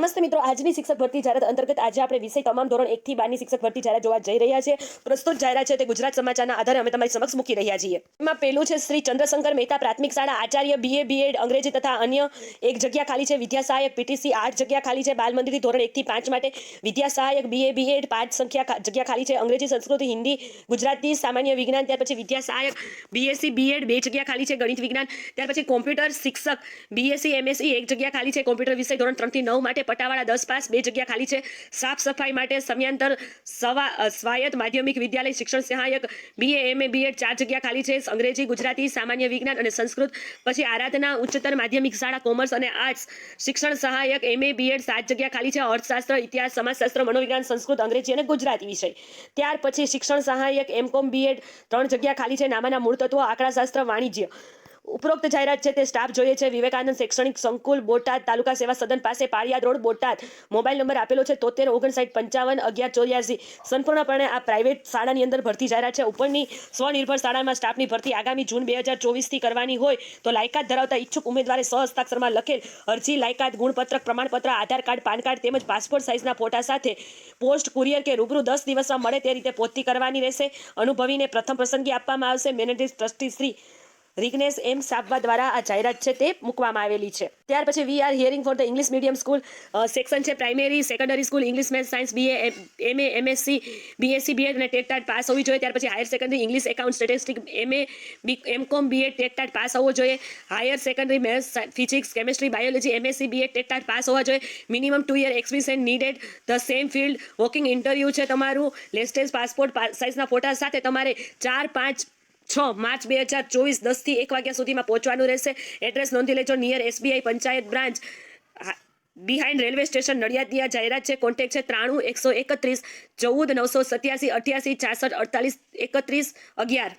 નમસ્તે મિત્રો, આજની શિક્ષક ભરતી જાહેરાત અંતર્ગત આજે આપણે વિષય તમામ ધોરણ એક થી બારની શિક્ષક ભરતી જાહેરાત જોવા જઈ રહ્યા છે પ્રસ્તુત જાહેરાત છે તે ગુજરાત સમાચારના આધારે અમે તમારી સમક્ષ મૂકી રહ્યા છીએ. એમાં પહેલું છે શ્રી ચંદ્રશંકર મહેતા પ્રાથમિક શાળા, આચાર્ય બીએ બીએડ અંગ્રેજી તથા અન્ય એક જગ્યા ખાલી છે, વિદ્યા સહાયક પીટીસી આઠ જગ્યા ખાલી છે, બાલ મંદિર ધોરણ એક થી પાંચ માટે. વિદ્યા સહાયક બીએ બીએડ પાંચ સંખ્યા જગ્યા ખાલી છે, અંગ્રેજી, સંસ્કૃત, હિન્દી, ગુજરાતી, સામાન્ય વિજ્ઞાન, ત્યાર પછી વિદ્યા સહાયક બીએસસી બીએડ બે જગ્યા ખાલી છે, ગણિત વિજ્ઞાન, ત્યાર પછી કોમ્પ્યુટર શિક્ષક બીએસસી એમએસસી એક જગ્યા ખાલી છે, કોમ્પ્યુટર વિષય ધોરણ ત્રણથી નવ માટે પટાવાળા દસ પાસ બે જગ્યા ખાલી છે. સાફ સફાઈ માટે સમયાંતર સવા સ્વાયત્ત માધ્યમિક વિદ્યાલય શિક્ષણ સહાયક બીએ એમએ બીએડ ચાર જગ્યા ખાલી છે. અંગ્રેજી, ગુજરાતી, સામાન્ય વિજ્ઞાન અને સંસ્કૃત, પછી આરાધના, ઉચ્ચતર માધ્યમિક શાળા, કોમર્સ અને આર્ટ્સ. શિક્ષણ સહાયક એમએ બીએડ સાત જગ્યા ખાલી છે. અર્થશાસ્ત્ર, ઇતિહાસ, સમાજશાસ્ત્ર, મનોવિજ્ઞાન, સંસ્કૃત, અંગ્રેજી અને ગુજરાતી વિષય. ત્યાર પછી શિક્ષણ સહાયક એમકોમ બીએડ ત્રણ જગ્યા ખાલી છે. નામાના મૂળ તત્વો, આંકડાશાસ્ત્ર, વાણિજ્ય. ઉપરોક્ત જાહેરાત છે તે સ્ટાફ જોઈએ છે. વિવેકાનંદ શૈક્ષણિક સંકુલ, બોટાદ તાલુકા સેવા સદન પાસે Paliyad road, Botad. Mobile number આપેલો છે તોતેર ઓગણસાઠ પંચાવન અગિયાર ચોર્યાસી. સંપૂર્ણપણે આ પ્રાઇવેટ શાળાની અંદર ભરતી જાહેરાત છે. ઉપરની સ્વનિર્ભર શાળામાં સ્ટાફની ભરતી આગામી જૂન બે હજાર ચોવીસથી કરવાની હોય તો લાયકાત ધરાવતા ઈચ્છુક ઉમેદવારે સહસ્તાક્ષરમાં લખેલ અરજી, લાયકાત, ગુણપત્રક, પ્રમાણપત્ર, આધાર કાર્ડ, પાન કાર્ડ તેમજ પાસપોર્ટ સાઇઝના ફોટા સાથે પોસ્ટ, કુરિયર કે રૂબરૂ દસ દિવસમાં મળે તે રીતે પોસ્તી કરવાની રહેશે. અનુભવીને પ્રથમ પસંદગી આપવામાં આવશે. Managing trustee Shri Rignesh M Sabva દ્વારા આ જાહેરાત છે તે મૂકવામાં આવેલી છે. ત્યાર પછી we are hiring for the English medium school section છે primary secondary school English math science BA MA MSc BSc BEd અને ટેટ ટાટ પાસ હોવી જોઈએ. ત્યાર પછી higher secondary English account statistic MA B MCom BEd TET TAT pass હોવો જોઈએ. Higher secondary maths physics chemistry biology MSc BEd TET TAT pass હોવા જોઈએ. Minimum two year experience needed the same field walking interview છે તમારું. Latest passport સાઇઝના ફોટા સાથે તમારે ચાર, પાંચ છ માર્ચ બે હજાર ચોવીસ દસથી એક વાગ્યા સુધીમાં પહોંચવાનું રહેશે. એડ્રેસ નોંધી લેજો near SBI panchayat branch. Behind railway station નડિયાદની જાહેરાત છે. કોન્ટેક્ટ છે ત્રાણું એકસો એકત્રીસ, ચૌદ નવસો સત્યાસી, અઠ્યાસી, છાસઠ, અડતાલીસ, એકત્રીસ, અગિયાર.